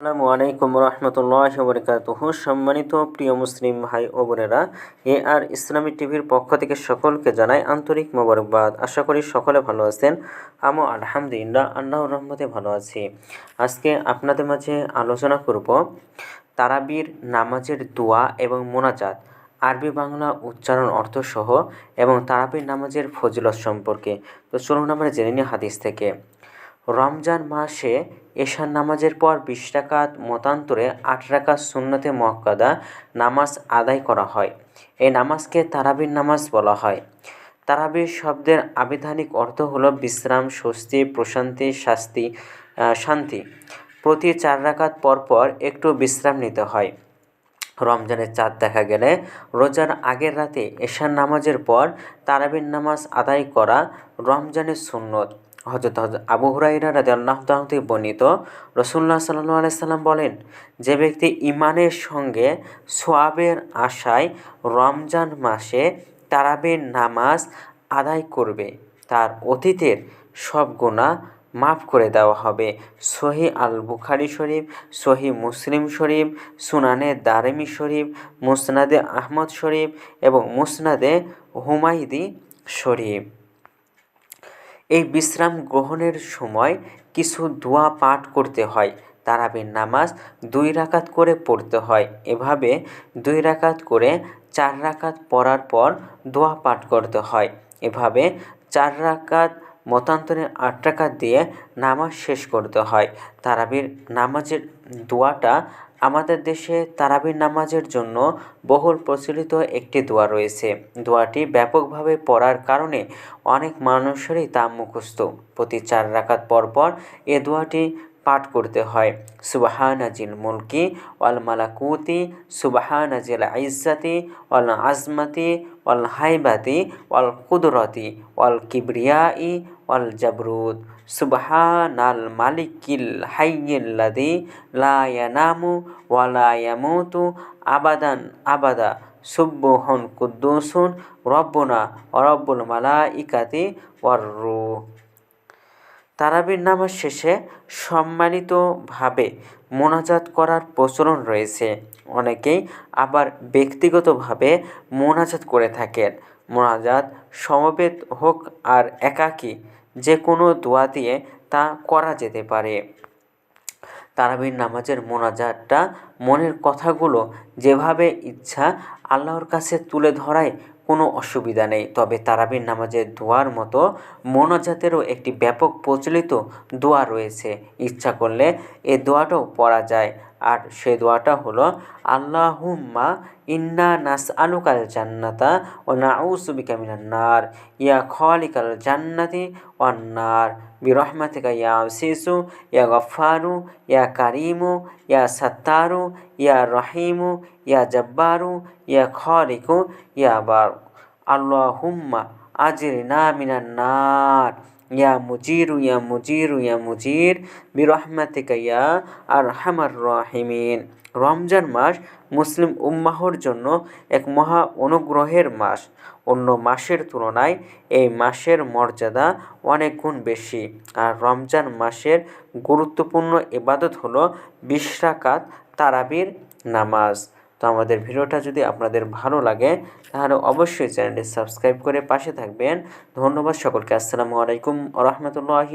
আসসালামু আলাইকুম রহমতুল্লাহ বরকাতুহ। সম্মানিত প্রিয় মুসলিম ভাই ও বোনেরা, এ আর ইসলামী টিভির পক্ষ থেকে সকলকে জানাই আন্তরিক মোবারকবাদ। আশা করি সকলে ভালো আছেন। আমও আলহামদুলিল্লাহ আল্লাহ রহমতে ভালো আছি। আজকে আপনাদের মাঝে আলোচনা করব তারাবির নামাজের দোয়া এবং মোনাজাত, আরবি বাংলা উচ্চারণ অর্থসহ এবং তারাবির নামাজের ফজিলত সম্পর্কে। তো চলুন আমরা জেনে নিই হাদিস থেকে। রমজান মাসে এশার নামাজের পর বিশ রাকাত মতান্তরে আট রাকাত সুন্নতে মক্কাদা নামাজ আদায় করা হয়। এই নামাজকে তারাবির নামাজ বলা হয়। তারাবির শব্দের আবিধানিক অর্থ হলো বিশ্রাম, স্বস্তি, প্রশান্তি, শাস্তি শান্তি। প্রতি চার রাকাত পরপর একটু বিশ্রাম নিতে হয়। রমজানের চাঁদ দেখা গেলে রোজার আগের রাতে এশার নামাজের পর তারাবির নামাজ আদায় করা রমজানের সুন্নত। হজরত আবু হুরাইরা রাজি আল্লাহ থেকে বর্ণিত রসুল্লাহ সাল্লু আলাইসাল্লাম বলেন, যে ব্যক্তি ইমানের সঙ্গে সোয়াবের আশায় রমজান মাসে তারাবের নামাজ আদায় করবে, তার অতীতের সব গুণা মাফ করে দেওয়া হবে। সহি আল বুখারি শরীফ, সহি মুসলিম শরীফ, সুনানে দারেমি শরীফ, মুসনাদে আহমদ শরীফ এবং মুসনাদে হুমাইদি শরীফ। এই বিশ্রাম গ্রহণের সময় কিছু দোয়া পাঠ করতে হয়। তারাবির নামাজ দুই রাকাত করে পড়তে হয়। এভাবে দুই রাকাত করে চার রাকাত পড়ার পর দোয়া পাঠ করতে হয়। এভাবে চার রাকাত মতান্তরে আট রাকাত দিয়ে নামাজ শেষ করতে হয়। তারাবির নামাজের দোয়াটা আমাদের দেশে তারাবির নামাজের জন্য বহুল প্রচলিত একটি দোয়া রয়েছে। দোয়াটি ব্যাপকভাবে পড়ার কারণে অনেক মানুষেরই তা মুখস্থ। প্রতি চার রাকাত পরপর এ দোয়াটি পাঠ করতে হয়। সুবাহানাজিল মুলকি ওয়াল মালাকুতি, সুবাহানাজিল ইজ্জাতি অল আজমাতি অল হাইবাতি অল কুদরতি, ওয়াল কিবরিয়াই ওয়াল জাবরুদ। সুবহানাল মালিকিল হাইয়িল্লাযী লা ইয়ানামু ওয়া লা ইয়ামুতু আবাদান আবাদা। সুব্বুহুন কুদ্দুসুন রব্বুনা রব্বুল মালাইকাতি ওয়ার রূহ। তারাবির নামাজ শেষে সম্মানিতভাবে মোনাজাত করার প্রচলন রয়েছে। অনেকেই আবার ব্যক্তিগতভাবে মোনাজাত করে থাকেন। মোনাজাত সমবেত হোক আর একাকী, যে কোনো দোয়া দিয়ে তা করা যেতে পারে। তারাবির নামাজের মোনাজাতটা মনের কথাগুলো যেভাবে ইচ্ছা আল্লাহর কাছে তুলে ধরায় কোনো অসুবিধা নেই। তবে তারাবির নামাজে দোয়ার মতো মনোজাতেরও একটি ব্যাপক প্রচলিত দোয়া রয়েছে। ইচ্ছা করলে এ দোয়াটাও পড়া যায়। আর সে দোয়াটা হলো, আল্লাহুম্মা ইন্না নাস আলুকাল জান্নাতা ও নাউসুবিকা মিনান নার, ইয়া খালিকাল জান্নাতি নার, বিরহমাতিকা ইয়া সিসু ইয়া গফারু ইয়া কারিমু, ইয়া সত্তারু, ইয়া রহিমু, ইয়া জব্বারু, ইয়া খালিকু, ইয়া বার আল্লাহুম্মা আজিরনা মিনান নার। ইয়া মুজির ইয়া মুজির ইয়া মুজির বিরহমাতিকা ইয়া আর হামার রাহিমিন রমজান মাস মুসলিম উম্মাহর জন্য এক মহা অনুগ্রহের মাস। অন্য মাসের তুলনায় এই মাসের মর্যাদা অনেক গুণ বেশি। আর রমজান মাসের গুরুত্বপূর্ণ ইবাদত হলো বিশ রাকাত তারাবির নামাজ। তো আমাদের ভিডিওটা যদি আপনাদের ভালো লাগে, তাহলে অবশ্যই চ্যানেলটি সাবস্ক্রাইব করে পাশে থাকবেন। ধন্যবাদ সকলকে। আসসালামু আলাইকুম রহমতুল্লাহি